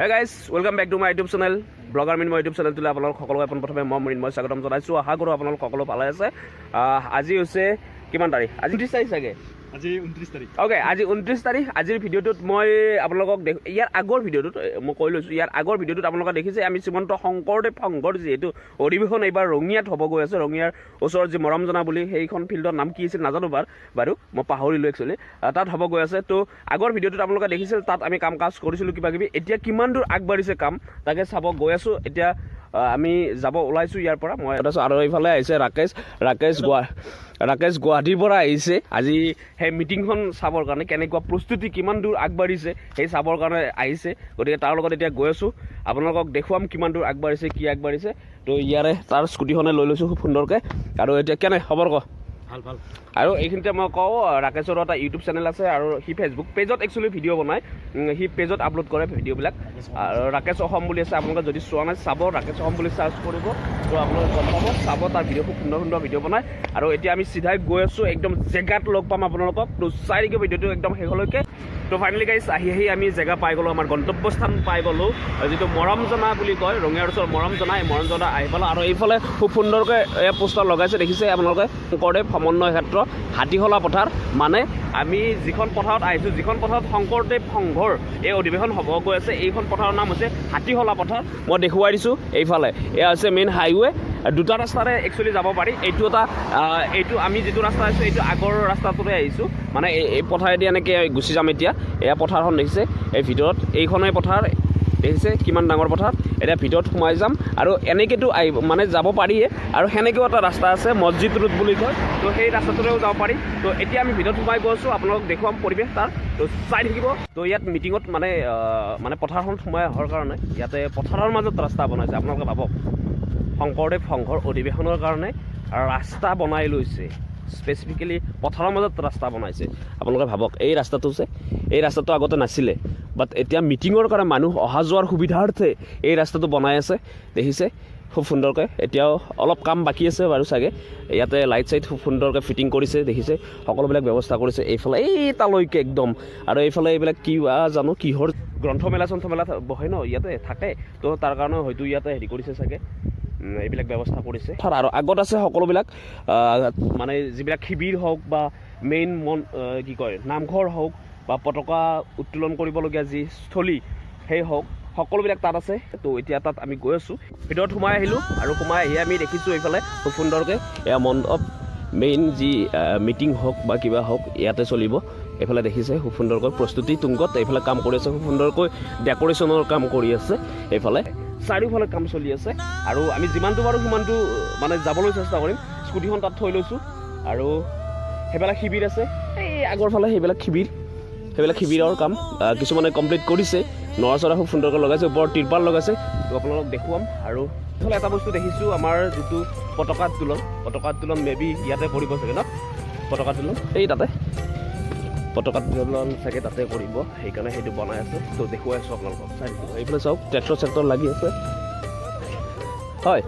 Hey guys welcome back to my YouTube channel blogger mean মই YouTube চেনেলটোলৈ আপোনালোক সকলোকে পোনপ্ৰথমে মই মৃন্ময় স্বাগতম জনাইছোঁ। আশা কৰোঁ আপোনালোক সকলো ভালে আছে। আজি হৈছে কিমান তাৰিখ? আজি ত্ৰিছ তাৰিখ চাগে? আজি ঊনত্ৰিছ তাৰিখ। অ'কে আজি ঊনত্ৰিছ তাৰিখ। আজিৰ ভিডিঅ'টোত মই আপোনালোকক দেখ ইয়াৰ আগৰ ভিডিঅ'টোত মই কৈ লৈছোঁ ইয়াৰ আগৰ ভিডিঅ'টোত আপোনালোকে দেখিছে আমি শ্ৰীমন্ত শংকৰদেৱ সংঘৰ যিহেতু অধিৱেশন এইবাৰ ৰঙিয়াত হ'ব গৈ আছে ৰঙিয়াৰ ওচৰত যি মৰম জনা বুলি সেইখন ফিল্ডৰ নাম কি আছিল নাজানো বাৰু বাৰু মই পাহৰিলোঁ একচুৱেলি তাত হ'ব গৈ আছে। তো আগৰ ভিডিঅ'টোত আপোনালোকে দেখিছিল তাত আমি কাম কাজ কৰিছিলোঁ কিবা কিবি এতিয়া কিমান দূৰ আগবাঢ়িছে কাম তাকে চাব গৈ আছোঁ। এতিয়া আমি যাব ওলাইছোঁ ইয়াৰ পৰা। মই আৰু এইফালে আহিছে ৰাকেশ ৰাকেশ গুৱা ৰাকেশ গুৱাহাটীৰ পৰা আহিছে। আজি সেই মিটিংখন চাবৰ কাৰণে কেনেকুৱা প্ৰস্তুতি কিমান দূৰ আগবাঢ়িছে সেই চাবৰ কাৰণে আহিছে। গতিকে তাৰ লগত এতিয়া গৈ আছোঁ। আপোনালোকক দেখুৱাম কিমান দূৰ আগবাঢ়িছে কি আগবাঢ়িছে। তো ইয়াৰে তাৰ স্কুটিখনে লৈ লৈছোঁ খুব সুন্দৰকৈ। আৰু এতিয়া কেনে খবৰ ক? ভাল ভাল। আৰু এইখিনিতে মই কওঁ ৰাকেশৰ এটা ইউটিউব চেনেল আছে আৰু সি ফেচবুক পেজত একচুৱেলি ভিডিঅ' বনায়। সি পেজত আপলোড কৰে ভিডিঅ'বিলাক। ৰাকেশ অসম বুলি আছে, আপোনালোকে যদি চোৱা নাই, চাব ৰাকেশ অসম বুলি চাৰ্চ কৰিব। তো আপোনালোকে গম পাব, চাব, তাৰ ভিডিঅ' খুব সুন্দৰ সুন্দৰ ভিডিঅ' বনায়। আৰু এতিয়া আমি চিধাই গৈ আছোঁ, একদম জেগাত লগ পাম আপোনালোকক। তো চাই থাকিব ভিডিঅ'টো একদম শেষলৈকে। তো ফাইনেলি গাইছ আহি আহি আমি জেগা পাই গ'লোঁ, আমাৰ গন্তব্যস্থান পাই গ'লোঁ। যিটো মৰম জনা বুলি কয় ৰঙিয়াৰ ওচৰত মৰম জনা এই মৰম জনা আহি পালোঁ। আৰু এইফালে খুব সুন্দৰকৈ পোষ্টাৰ লগাইছে, দেখিছে আপোনালোকে? শংকৰদেৱ সমন্বয় ক্ষেত্ৰ হাতীহলা পথাৰ মানে আমি যিখন পথাৰত আহিছোঁ, যিখন পথাৰত শংকৰদেৱ সংঘৰ এই অধিৱেশন হ'ব গৈ আছে, এইখন পথাৰৰ নাম হৈছে হাতীশলা পথাৰ। মই দেখুৱাই দিছোঁ এইফালে। এয়া হৈছে মেইন হাইৱে দুটা ৰাস্তাৰে একচুৱেলি যাব পাৰি। এইটো এটা এইটো আমি যিটো ৰাস্তা আহিছোঁ, এইটো আগৰ ৰাস্তাটোৰে আহিছোঁ। মানে এই পথাৰেদি এনেকৈ গুচি যাম এতিয়া। এয়া পথাৰখন দেখিছে, এই ভিতৰত। এইখনেই পথাৰ। দেখিছে, কিমান ডাঙৰ পথাৰ। এতিয়া ভিতৰত সোমাই যাম আৰু এনেকৈতো আহিব মানে যাব পাৰিয়ে। আৰু সেনেকৈও এটা ৰাস্তা আছে, মছজিদ ৰোড বুলি কয়। তো সেই ৰাস্তাটোৰেও যাব পাৰি। তো এতিয়া আমি ভিতৰত সোমাই গৈছোঁ, আপোনালোকক দেখুৱাম পৰিৱেশ তাৰ। তো চাই থাকিব। তো ইয়াত মিটিঙত মানে মানে পথাৰখন সোমাই অহাৰ কাৰণে ইয়াতে পথাৰৰ মাজত ৰাস্তা বনাইছে। আপোনালোকে ভাবক, শংকৰদেৱ সংঘৰ অধিৱেশনৰ কাৰণে ৰাস্তা বনাই লৈছে। স্পেচিফিকেলি পথাৰৰ মাজত ৰাস্তা বনাইছে। আপোনালোকে ভাবক, এই ৰাস্তাটো যে, এই ৰাস্তাটো আগতে নাছিলে বাট এতিয়া মিটিঙৰ কাৰণে মানুহ অহা যোৱাৰ সুবিধাৰ্থে এই ৰাস্তাটো বনাই আছে। দেখিছে? খুব সুন্দৰকৈ। এতিয়াও অলপ কাম বাকী আছে বাৰু চাগে। ইয়াতে লাইট চাইট খুব সুন্দৰকৈ ফিটিং কৰিছে, দেখিছে? সকলোবিলাক ব্যৱস্থা কৰিছে। এইফালে এই তালৈকে একদম। আৰু এইফালে এইবিলাক কি জানো কিহৰ গ্ৰন্থমেলা চন্থমেলা বহে ন? ইয়াতে থাকে। তো তাৰ কাৰণে হয়তো ইয়াতে হেৰি কৰিছে চাগে। এইবিলাক ব্যৱস্থা কৰিছে। আৰু আগত আছে সকলোবিলাক মানে যিবিলাক শিবিৰ হওক বা মেইন মন কি কয় নামঘৰ হওক বা পতাকা উত্তোলন কৰিবলগীয়া যি স্থলী সেই হওক সকলোবিলাক তাত আছে। তো এতিয়া তাত আমি গৈ আছোঁ। ভিতৰত সোমাই আহিলোঁ আৰু সোমাই আহি আমি দেখিছোঁ এইফালে খুব সুন্দৰকৈ এয়া মণ্ডপ মেইন যি মিটিং হওক বা কিবা হওক ইয়াতে চলিব। এইফালে দেখিছে খুব সুন্দৰকৈ প্ৰস্তুতি তুংগত। এইফালে কাম কৰি আছে খুব সুন্দৰকৈ ডেক'ৰেশ্যনৰ কাম কৰি আছে এইফালে। চাৰিওফালে কাম চলি আছে। আৰু আমি যিমানটো পাৰোঁ সিমানটো মানে যাবলৈ চেষ্টা কৰিম। স্কুটিখন তাত থৈ লৈছোঁ। আৰু সেইবিলাক শিবিৰ আছে। এই আগৰ ফালে সেইবিলাক শিবিৰ। সেইবিলাক শিবিৰৰ কাম কিছুমানে কমপ্লিট কৰিছে। নৰা চৰা খুব সুন্দৰকৈ লগাইছে, ওপৰত তিৰপাল লগাইছে। আপোনালোকক দেখুৱাম। আৰু এইফালে এটা বস্তু দেখিছোঁ, আমাৰ যিটো পতাকা উত্তোলন পতাকা উত্তোলন মে বি ইয়াতে কৰিব চাগে ন? পতাকা উত্তোলন, এই তাতে। পতাকা উত্তোলন চাগে তাতে কৰিব সেইকাৰণে সেইটো বনাই আছে। তো দেখুৱাই আছোঁ আপোনালোকক। চাই থাকিব এইফালে চাওক ট্ৰেক্টৰ চেক্টৰ লাগি আছে। হয়।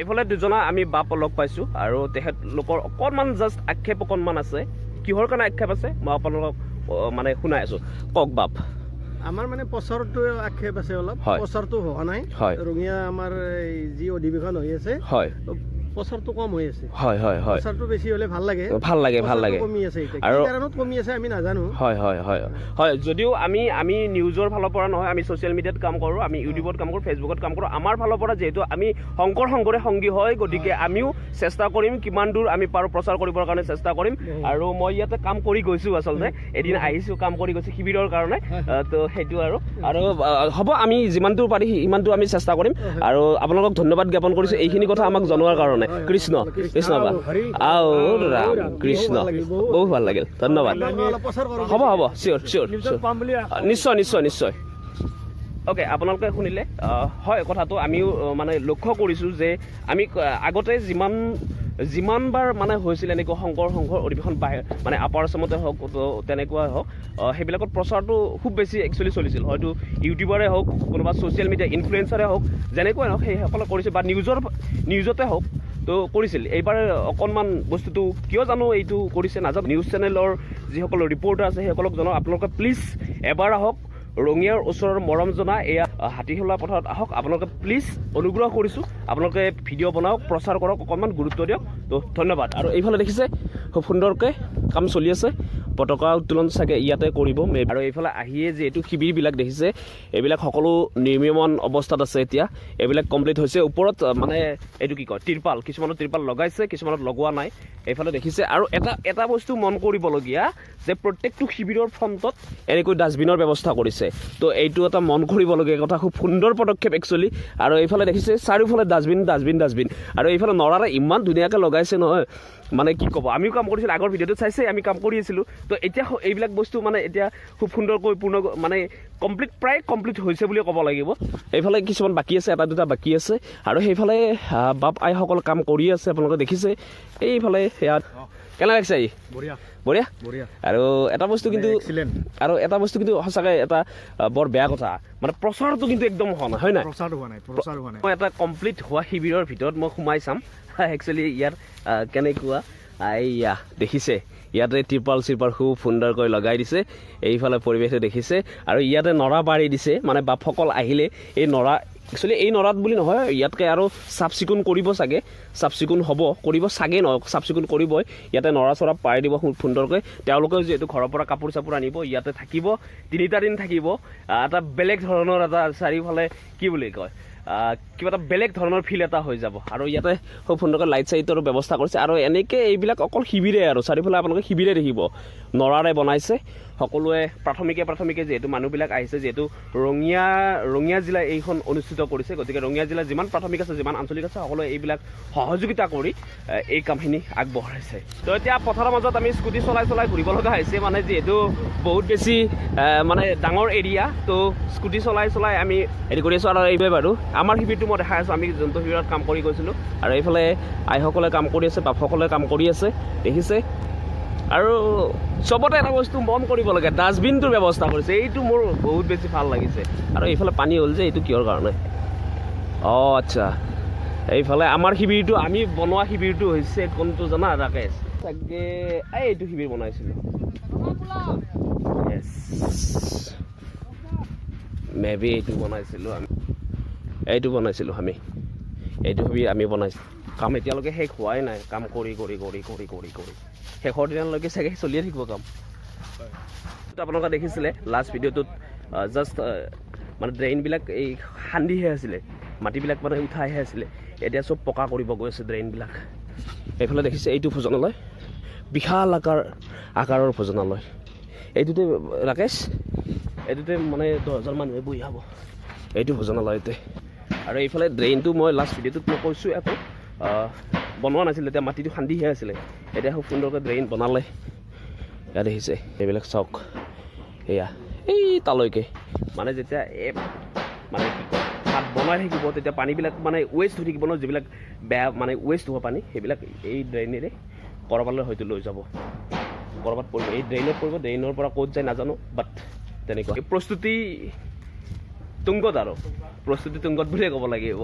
এইফালে দুজনা আমি বাপ লগ পাইছোঁ আৰু তেখেতলোকৰ অকণমান জাষ্ট আক্ষেপ অকণমান আছে। কিহৰ কাৰণে আক্ষেপ আছে? মই আপোনালোকক মানে শুনাই আছোঁ। কওক বাপ। আমাৰ মানে প্ৰচাৰটো আক্ষেপ আছে অলপ। প্ৰচাৰটো হোৱা নাই। হয়। ৰঙিয়া আমাৰ এই যি অধিৱেশন হৈ আছে। হয়। প্ৰচাৰটো কম হৈ আছে। হয় হয় হয়। প্ৰচাৰটো বেছি হ'লে ভাল লাগে। ভাল লাগে ভাল লাগে। কমি আছে আৰু- কাৰণত কমি আছে আমি নাজানো। হয় হয় হয়। হয় যদিও আমি আমি নিউজৰ ফালৰ পৰা নহয় আমি ছ'চিয়েল মিডিয়াত কাম কৰোঁ আমি ইউটিউবত কাম কৰোঁ ফেচবুকত কাম কৰোঁ আমাৰ ফালৰ পৰা যিহেতু আমি শংকৰ সংঘৰে সংগী হয় গতিকে আমিও চেষ্টা কৰিম কিমান দূৰ আমি পাৰোঁ প্ৰচাৰ কৰিবৰ কাৰণে চেষ্টা কৰিম। আৰু মই ইয়াতে কাম কৰি গৈছোঁ আচলতে। এদিন আহিছোঁ কাম কৰি গৈছোঁ শিবিৰৰ কাৰণে। তো সেইটো আৰু। আৰু হ'ব আমি যিমান দূৰ পাৰি সিমানটো আমি চেষ্টা কৰিম। আৰু আপোনালোকক ধন্যবাদ জ্ঞাপন কৰিছোঁ। এইখিনি কথা আমাক জনোৱাৰ কাৰণে। কৃষ্ণ কৃষ্ণ বা আও ৰাম কৃষ্ণ বহুত ভাল লাগিল ধন্যবাদ হ'ব হ'ব চিয়'ৰ চিয়'ৰ নিশ্চয় নিশ্চয় নিশ্চয় অ'কে আপোনালোকে শুনিলে হয় কথাটো আমিও মানে লক্ষ্য কৰিছোঁ যে আমি আগতে যিমান যিমানবাৰ মানে হৈছিল এনেকুৱা শংকৰ সংঘৰ অধিৱেশন বাই মানে আপাৰ আছামতে হওক তেনেকুৱাই হওক সেইবিলাকত প্ৰচাৰটো খুব বেছি একচুৱেলি চলিছিল। হয়তো ইউটিউবাৰে হওক কোনোবা ছ'চিয়েল মিডিয়া ইনফ্লুৱেঞ্চাৰে হওক যেনেকুৱাই হওক সেইসকলে কৰিছিল বা নিউজৰ নিউজতে হওক তো কৰিছিল। এইবাৰ অকণমান বস্তুটো কিয় জানো এইটো কৰিছে নাজানো। নিউজ চেনেলৰ যিসকল ৰিপৰ্টাৰ আছে সেইসকলক জনাওক আপোনালোকে প্লিজ এবাৰ আহক ৰঙিয়াৰ ওচৰৰ মৰম জনা এয়া আহ, হাতীহোলা পথাৰত আহক। আপোনালোকে প্লিজ অনুগ্ৰহ কৰিছোঁ আপোনালোকে ভিডিঅ' বনাওক প্ৰচাৰ কৰক অকণমান গুৰুত্ব দিয়ক। তো ধন্যবাদ। আৰু এইফালে দেখিছে খুব সুন্দৰকৈ কাম চলি আছে। পতাকা উত্তোলন চাগে ইয়াতে কৰিব আৰু এইফালে আহিয়ে যিহেতু শিবিৰবিলাক দেখিছে, এইবিলাক সকলো নিৰ্মীয়মান অৱস্থাত আছে এতিয়া। এইবিলাক কমপ্লিট হৈছে। ওপৰত মানে এইটো কি কয়, তিৰপাল। কিছুমানত তিৰপাল লগাইছে, কিছুমানত লগোৱা নাই। এইফালে দেখিছে। আৰু এটা এটা বস্তু মন কৰিবলগীয়া, যে প্ৰত্যেকটো শিবিৰৰ ফ্ৰণ্টত এনেকৈ ডাষ্টবিনৰ ব্যৱস্থা কৰিছে। তো এইটো এটা মন কৰিবলগীয়া কথা। খুব সুন্দৰ পদক্ষেপ একচুৱেলি আৰু এইফালে দেখিছে, চাৰিওফালে ডাষ্টবিন ডাষ্টবিন ডাষ্টবিন। আৰু এইফালে নৰাৰে ইমান ধুনীয়াকৈ লগাইছে নহয়। মানে কি ক'ব? আমিও কাম কৰিছিলোঁ, আগৰ ভিডিঅ'টোত চাইছে আমি কাম কৰি আছিলোঁ। তো এতিয়া এইবিলাক বস্তু মানে এতিয়া খুব সুন্দৰকৈ পূৰ্ণ মানে কমপ্লিট, প্ৰায় কমপ্লিট হৈছে বুলিয়ে ক'ব লাগিব। এইফালে কিছুমান বাকী আছে, এটা দুটা বাকী আছে। আৰু সেইফালে বাপ আইসকল কাম কৰি আছে, আপোনালোকে দেখিছে। এইফালে সেয়া কেনে লাগিছে আহি বঢ়িয়া। বঢ়িয়া? বঢ়িয়া। আৰু এটা বস্তু কিন্তু আৰু এটা বস্তু কিন্তু সঁচাকৈ এটা বৰ বেয়া কথা। মানে প্ৰচাৰটো কিন্তু একদম হোৱা নাই হয় নাই? প্ৰচাৰ হোৱা নাই প্ৰচাৰ হোৱা নাই। মই এটা কমপ্লিট হোৱা শিবিৰৰ ভিতৰত মই সোমাই চাম। একচুৱেলি ইয়াত কেনেকুৱা? আহ, এইয়া দেখিছে? ইয়াতে ত্ৰিপাল চিৰপাল খুব সুন্দৰকৈ লগাই দিছে। এইফালে পৰিৱেশটো দেখিছে। আৰু ইয়াতে নৰা পাৰি দিছে। মানে বাপসকল আহিলে এই নৰা একচুৱেলি এই নৰাত বুলি নহয়, ইয়াতকৈ আৰু চাফ চিকুণ কৰিব চাগে। চাফ চিকুণ হ'ব, কৰিব চাগে নহয় চাফ চিকুণ কৰিবই। ইয়াতে নৰা চৰা পাৰি দিব সুন্দৰকৈ। তেওঁলোকেও যিহেতু ঘৰৰ পৰা কাপোৰ চাপোৰ আনিব, ইয়াতে থাকিব, তিনিটা দিন থাকিব। এটা বেলেগ ধৰণৰ এটা চাৰিওফালে কি বুলি কয় কিবা এটা বেলেগ ধৰণৰ ফিল এটা হৈ যাব। আৰু ইয়াতে খুব সুন্দৰকৈ লাইট চাইটৰো ব্যৱস্থা কৰিছে। আৰু এনেকৈ এইবিলাক অকল শিবিৰে আৰু, চাৰিওফালে আপোনালোকে শিবিৰে দেখিব। নৰাৰে বনাইছে। সকলোৱে প্ৰাথমিকে প্ৰাথমিকে যিহেতু মানুহবিলাক আহিছে, যিহেতু ৰঙিয়া ৰঙিয়া জিলা এইখন অনুষ্ঠিত কৰিছে। গতিকে ৰঙিয়া জিলাৰ যিমান প্ৰাথমিক আছে, যিমান আঞ্চলিক আছে, সকলোৱে এইবিলাক সহযোগিতা কৰি এই কামখিনি আগবঢ়াইছে। তো এতিয়া পথাৰৰ মাজত আমি স্কুটি চলাই চলাই ঘূৰিব লগা হৈছে। মানে যিহেতু বহুত বেছি মানে ডাঙৰ এৰিয়া, তো স্কুটি চলাই চলাই আমি হেৰি কৰি আছোঁ আৰু এইবাৰ বাৰু। আমাৰ শিবিৰটো মই দেখাই আছোঁ। আমি যোনটো শিবিৰত কাম কৰি গৈছিলোঁ, আৰু এইফালে আইসকলে কাম কৰি আছে, বাপসকলে কাম কৰি আছে, দেখিছে। আৰু চবতে এটা বস্তু মন কৰিব লাগে, ডাষ্টবিনটোৰ ব্যৱস্থা কৰিছে। এইটো মোৰ বহুত বেছি ভালো লাগিছে। আৰু এইফালে পানী হ'ল যে, এইটো কিহৰ কাৰণে? অঁ আচ্ছা। এইফালে আমাৰ শিবিৰটো, আমি বনোৱা শিবিৰটো হৈছে কোনটো জানা, ৰাকেশ? চাগে এই এইটো শিবিৰ বনাইছিলোঁ। মেবি এইটো বনাইছিলোঁ আমি। এইটো বনাইছিলোঁ আমি। এইটো শিবিৰ আমি বনাইছোঁ কাম এতিয়ালৈকে শেষ হোৱাই নাই। কাম কৰি কৰি কৰি কৰি কৰি কৰি। শেষৰ দিনলৈকে চাগে চলিয়ে থাকিব কাম। আপোনালোকে দেখিছিলে লাষ্ট ভিডিঅ'টোত জাষ্ট মানে ড্ৰেইনবিলাক এই খান্দিহে আছিলে মাটিবিলাক মানে উঠাইহে আছিলে। এতিয়া চব পকা কৰিব গৈ আছে ড্ৰেইনবিলাক এইফালে দেখিছে এইটো ভোজনালয় বিশাল আকাৰ আকাৰৰ ভোজনালয়। এইটোতে ৰাকেশ এইটোতে মানে দহ হাজাৰ মানুহে বহি খাব এইটো ভোজনালয়তে। আৰু এইফালে ড্ৰেইনটো মই লাষ্ট ভিডিঅ'টোত মই কৈছোঁ আকৌ বনোৱা নাছিলে এতিয়া মাটিটো খান্দিহে আছিলে। এতিয়া খুব সুন্দৰকৈ ড্ৰেইন বনালে। ইয়াত দেখিছে এইবিলাক চাওক। এয়া এই তালৈকে। মানে যেতিয়া এই মানে তাত বনাই থাকিব তেতিয়া পানীবিলাক মানে ৱেষ্ট হৈ থাকিব ন যিবিলাক বেয়া মানে ৱেষ্ট হোৱা পানী সেইবিলাক এই ড্ৰেইনেৰে ক'ৰবালৈ হয়তো লৈ যাব। ক'ৰবাত পৰিব। এই ড্ৰেইনত পৰিব ড্ৰেইনৰ পৰা ক'ত যায় নাজানো বাট তেনেকুৱা। প্ৰস্তুতি তুংগত আৰু। প্ৰস্তুতি তুংগত বুলিয়ে ক'ব লাগিব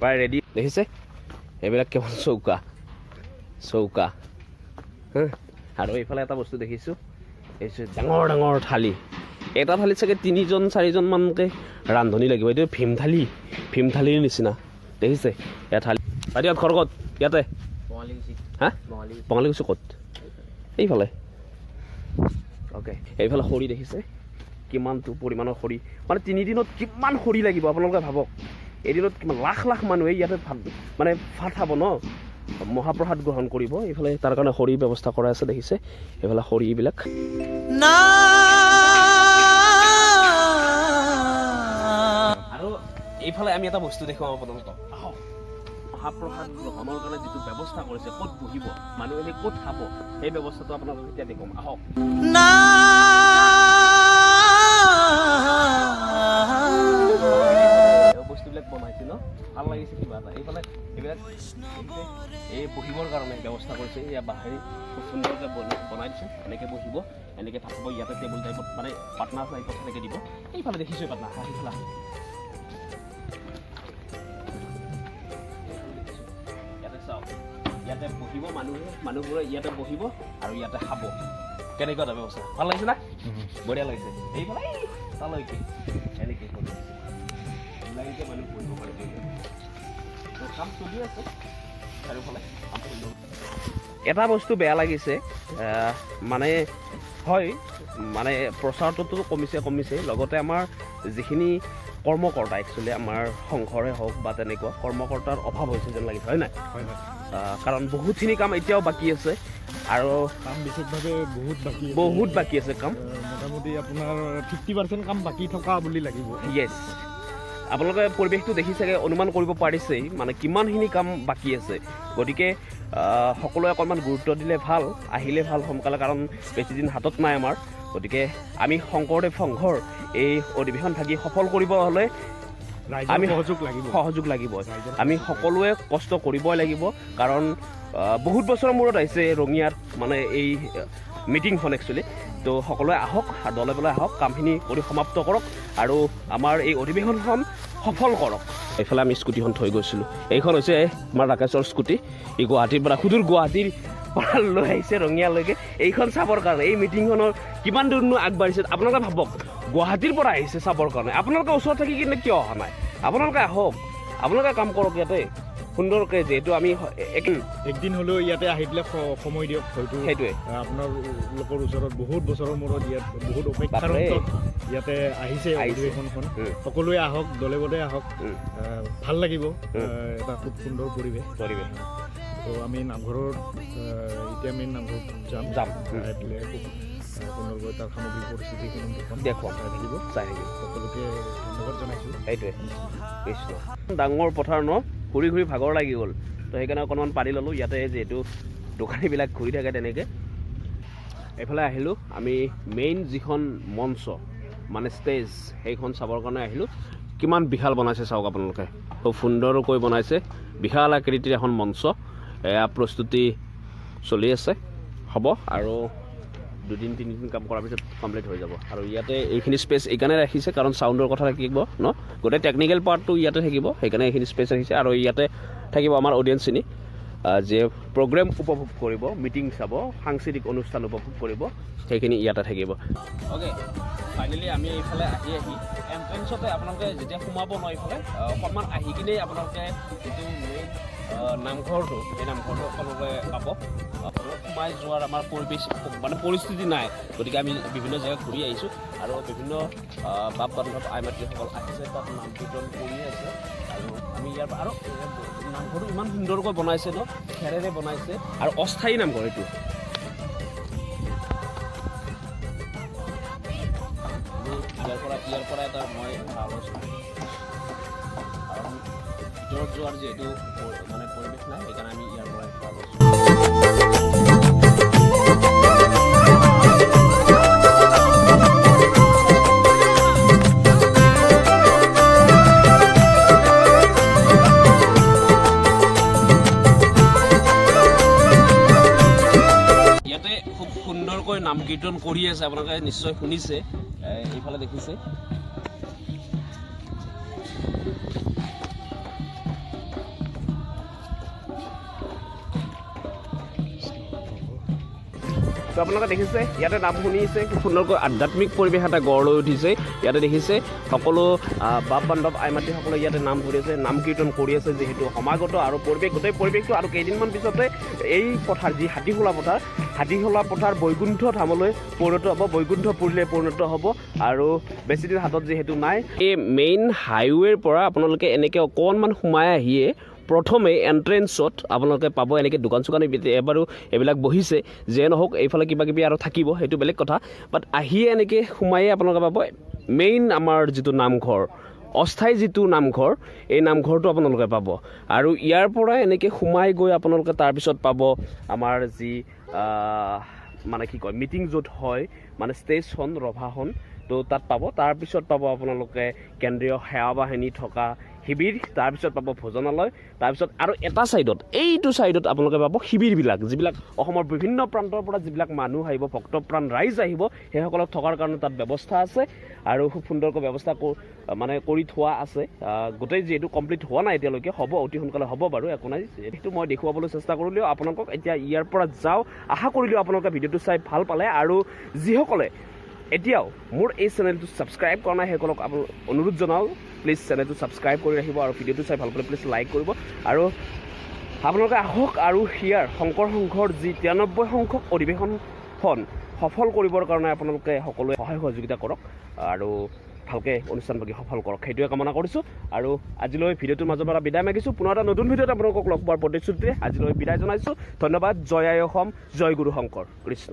প্ৰায় ৰেডি দেখিছে? এইবিলাক কেৱল চৌকা। চৌকা। আৰু এইফালে এটা বস্তু দেখিছোঁ এই যে ডাঙৰ ডাঙৰ থালি। এটা থালিত চাগে তিনিজন চাৰিজনমানকৈ ৰান্ধনি লাগিব। এইটো ভীম থালি ভীম থালিৰ নিচিনা। দেখিছে? এয়া থালি। বাইদেউত ঘৰ ক'ত? ইয়াতে। হা? বঙালী কৈছোঁ ক'ত? এইফালে। অ'কে। এইফালে খৰি দেখিছে? কিমানটো পৰিমাণৰ খৰি? মানে তিনিদিনত কিমান খৰি লাগিব? আপোনালোকে ভাবক। এদিনত কিমান লাখ লাখ মানুহে ইয়াতে ভাত মানে ভাত খাব ন? মহাপ্ৰসাদ গ্ৰহণ কৰিব এইফালে তাৰ কাৰণে খৰিৰ ব্যৱস্থা কৰা আছে দেখিছে? এইফালে খৰিবিলাক। আৰু এইফালে আমি এটা বস্তু দেখুৱাম আপোনালোকক। আহক। মহাপ্ৰসাদ গ্ৰহণৰ কাৰণে যিটো ব্যৱস্থা কৰিছে ক'ত বহিব মানুহে ক'ত খাব সেই ব্যৱস্থাটো আপোনালোকক এতিয়া দেখুৱাম। আহক। বস্তুবিলাক বনাইছে ন ভালো লাগিছে কিবা এটা। এইফালে এইবিলাক এই বহিবৰ কাৰণে ব্যৱস্থা কৰিছে। এয়া বাহেৰি খুব সুন্দৰকৈ বনাই দিছে। এনেকৈ বহিব এনেকৈ থাকিব। ইয়াতে টেবুল টাইপত মানে পাটনা টাইপত এনেকৈ দিব। এইফালে দেখিছোঁ পাটনা। সেইফালে ইয়াতে চাওক। ইয়াতে বহিব মানুহে মানুহবোৰে ইয়াতে বহিব আৰু ইয়াতে খাব। কেনেকুৱা এটা ব্যৱস্থা? ভালো লাগিছে না? বঢ়িয়া লাগিছে। এইফালে এই লাইনকৈ মানুহ কৰিব পাৰে তো কাম চলি আছে। চাৰিওফালে কাম চলি আছে। এটা বস্তু বেয়া লাগিছে মানে হয় মানে প্ৰচাৰটোতো কমিছে কমিছে। লগতে আমাৰ যিখিনি কৰ্মকৰ্তা একচুৱেলি আমাৰ সংঘৰে হওক বা তেনেকুৱা কৰ্মকৰ্তাৰ অভাৱ হৈছে যেন লাগিছে হয় নাই? কাৰণ বহুতখিনি কাম এতিয়াও বাকী আছে। আৰু কাম বিশেষভাৱে বহুত বাকী আছে। বহুত বাকী আছে কাম। মোটামুটি আপোনাৰ ফিফটি পাৰ্চেণ্ট কাম বাকী থকা বুলি লাগিব। য়েছ আপোনালোকে পৰিৱেশটো দেখি চাগে অনুমান কৰিব পাৰিছেই মানে কিমানখিনি কাম বাকী আছে। গতিকে সকলোৱে অকণমান গুৰুত্ব দিলে ভাল আহিলে ভাল সোনকালে কাৰণ বেছিদিন হাতত নাই আমাৰ। গতিকে আমি শংকৰদেৱ সংঘৰ এই অধিৱেশন ভাগি সফল কৰিব হ'লে আমি- সহযোগ লাগিব। সহযোগ লাগিব। আমি সকলোৱে কষ্ট কৰিবই লাগিব কাৰণ বহুত বছৰৰ মূৰত আহিছে ৰঙিয়াত মানে এই মিটিংখন একচুৱেলি তো সকলোৱে আহক দলে বলে আহক কামখিনি কৰি সমাপ্ত কৰক আৰু আমাৰ এই অধিৱেশনখন সফল কৰক। এইফালে আমি স্কুটিখন থৈ গৈছিলোঁ। এইখন হৈছে আমাৰ ৰাকেশৰ স্কুটি। এই গুৱাহাটীৰ পৰা সুদূৰ গুৱাহাটীৰ পৰা লৈ আহিছে ৰঙিয়ালৈকে। এইখন চাবৰ কাৰণে এই মিটিংখনৰ কিমান দূৰনো আগবাঢ়িছে আপোনালোকে ভাবক। গুৱাহাটীৰ পৰা আহিছে চাবৰ কাৰণে। আপোনালোকে ওচৰত থাকি কিনে কিয় অহা নাই? আপোনালোকে আহক। আপোনালোকে কাম কৰক ইয়াতে। সুন্দৰকৈ যিহেতু আমি একদিন হ'লেও ইয়াতে আহি পেলাই সময় দিয়ক হয়তো। সেইটোৱে। আপোনালোকৰ ওচৰত বহুত বছৰৰ মূৰত ইয়াত বহুত অপেক্ষাৰ। অন্তত ইয়াতে আহিছে। অধিৱেশনখন। সকলোৱে আহক দলে বলে আহক। ভাল লাগিব। এটা খুব সুন্দৰ পৰিৱেশ। পৰিৱেশ। তো আমি নামঘৰত এতিয়া আমি নামঘৰত যাম। যাম। পেলাই খুব সুন্দৰকৈ তাৰ সামগ্ৰিক পৰিস্থিতিখিনি দেখুৱাম দেখুৱাম। চাই থাকিব। চাই থাকিম সকলোকে ধন্যবাদ জনাইছোঁ। সেইটোৱে। ডাঙৰ পথাৰ ন? ঘূৰি ঘূৰি ভাগৰ লাগি গ'ল। তো সেইকাৰণে অকণমান পানী ল'লোঁ। ইয়াতে যিহেতু দোকানীবিলাক ঘূৰি থাকে তেনেকৈ। এইফালে আহিলোঁ। আমি মেইন যিখন মঞ্চ মানে ষ্টেজ সেইখন চাবৰ কাৰণে আহিলোঁ। কিমান বিশাল বনাইছে চাওক আপোনালোকে। খুব সুন্দৰকৈ বনাইছে। বিশাল আকৃতিৰ এখন মঞ্চ। এয়া প্ৰস্তুতি চলি আছে। হ'ব আৰু দুদিন, তিনিদিন কাম কৰাৰ পিছত কমপ্লিট হৈ যাব। আৰু ইয়াতে এইখিনি স্পেচ এইকাৰণে ৰাখিছে, কাৰণ চাউণ্ডৰ কথা থাকিব, ন? গোটেই টেকনিকেল পাৰ্টটো ইয়াতে থাকিব, সেইকাৰণে এইখিনি স্পেচ ৰাখিছে। আৰু ইয়াতে থাকিব আমাৰ অডিয়েঞ্চখিনি যে প্ৰগ্ৰেম উপভোগ কৰিব মিটিং চাব, সাংস্কৃতিক অনুষ্ঠান উপভোগ কৰিব, সেইখিনি ইয়াতে থাকিব। অ'কে ফাইনেলি আমি এইফালে আহি আহি এণ্ট্ৰেঞ্চতে আপোনালোকে যেতিয়া সোমাব ন এইফালে অকণমান আহি কিনেই আপোনালোকে যিটো মেইন নামঘৰটো সেই নামঘৰটো আপোনালোকে পাব। সোমাই যোৱাৰ আমাৰ পৰিৱেশ মানে পৰিস্থিতি নাই। গতিকে আমি বিভিন্ন জেগা ঘূৰি আহিছোঁ আৰু বিভিন্ন বাপ বান্ধৱ আই মাতৃসকল আহিছে, তাত নাম কীৰ্তন কৰি আছে। আৰু আমি ইয়াৰ আৰু নামঘৰটো ইমান সুন্দৰকৈ বনাইছে ন, খেৰেৰে বনাইছে। আৰু অস্থায়ী নামঘৰ এইটো। ইয়াৰ পৰা ইয়াৰ পৰা এটা মই কাৰণ ভিতৰত যোৱাৰ যিহেতু মানে পৰিৱেশ নাই, সেইকাৰণে আমি ইয়াৰ পৰা সুন্দৰকৈ নাম কীৰ্তন কৰি আছে আপোনালোকে নিশ্চয় শুনিছে এইফালে দেখিছে। তো আপোনালোকে দেখিছে ইয়াতে নাম শুনিছে খুব সুন্দৰকৈ আধ্যাত্মিক পৰিৱেশ এটা গঢ় লৈ উঠিছে। ইয়াতে দেখিছে সকলো বাপ বান্ধৱ আই মাতৃসকলে ইয়াতে নাম ধৰি আছে নাম কীৰ্তন কৰি আছে যিহেতু সমাগত আৰু পৰিৱেশ গোটেই পৰিৱেশটো আৰু কেইদিনমান পিছতে এই পথাৰ যি হাতীখোলা পথাৰ হাতীখোলা পথাৰ বৈকুণ্ঠ ধামলৈ পৰিণত হ'ব বৈকুণ্ঠ পুৰীলৈ পৰিণত হ'ব আৰু বেছিদিন হাতত যিহেতু নাই এই মেইন হাইৱেৰ পৰা আপোনালোকে এনেকৈ অকণমান সোমাই আহিয়ে প্ৰথমে এণ্ট্ৰেঞ্চত আপোনালোকে পাব এনেকৈ দোকান চোকান এবাৰো এইবিলাক বহিছে যে নহওক এইফালে কিবা কিবি আৰু থাকিব সেইটো বেলেগ কথা। বাট আহিয়ে এনেকৈ সোমায়ে আপোনালোকে পাব মেইন আমাৰ যিটো নামঘৰ অস্থায়ী যিটো নামঘৰ এই নামঘৰটো আপোনালোকে পাব। আৰু ইয়াৰ পৰা এনেকৈ সোমাই গৈ আপোনালোকে তাৰপিছত পাব আমাৰ যি মানে কি কয় মিটিং য'ত হয় মানে ষ্টেজখন ৰভাখন। তো তাত পাব। তাৰপিছত পাব আপোনালোকে কেন্দ্ৰীয় সেৱা বাহিনী থকা শিবিৰ তাৰপিছত পাব ভোজনালয়। তাৰপিছত আৰু এটা ছাইডত এইটো ছাইডত আপোনালোকে পাব শিবিৰবিলাক যিবিলাক অসমৰ বিভিন্ন প্ৰান্তৰ পৰা যিবিলাক মানুহ আহিব ভক্তপ্ৰাণ ৰাইজ আহিব সেইসকলক থকাৰ কাৰণে তাত ব্যৱস্থা আছে। আৰু খুব সুন্দৰকৈ ব্যৱস্থা মানে কৰি থোৱা আছে। গোটেই যিহেতু কমপ্লিট হোৱা নাই এতিয়ালৈকে হ'ব অতি সোনকালে হ'ব বাৰু একো নাই। সেইটো মই দেখুৱাবলৈ চেষ্টা কৰিলেও আপোনালোকক এতিয়া ইয়াৰ পৰা যাওঁ। আশা কৰিলেও আপোনালোকে ভিডিঅ'টো চাই ভাল পালে। আৰু যিসকলে এতিয়াও মোৰ এই চেনেলটো ছাবস্ক্ৰাইব কৰা নাই সেইসকলক আপোনাক অনুৰোধ জনাওঁ। প্লিজ চেনেলটো ছাবস্ক্ৰাইব কৰি ৰাখিব আৰু ভিডিঅ'টো চাই ভাল পালে প্লিজ লাইক কৰিব। আৰু আপোনালোকে আহক আৰু হিয়াৰ শংকৰ সংঘৰ যি তিৰানব্বৈ সংখ্যক অধিৱেশনখন সফল কৰিবৰ কাৰণে আপোনালোকে সকলোৱে সহায় সহযোগিতা কৰক আৰু ভালকৈ অনুষ্ঠানভাগি সফল কৰক। সেইটোৱে কামনা কৰিছোঁ। আৰু আজিলৈ ভিডিঅ'টোৰ মাজৰ পৰা বিদায় মাগিছোঁ। পুনৰ এটা নতুন ভিডিঅ'ত আপোনালোকক লগ পোৱাৰ প্ৰতিশ্ৰুতিৰে আজিলৈ বিদায় জনাইছোঁ। ধন্যবাদ। জয় আই অসম। জয় গুৰু শংকৰ। কৃষ্ণ।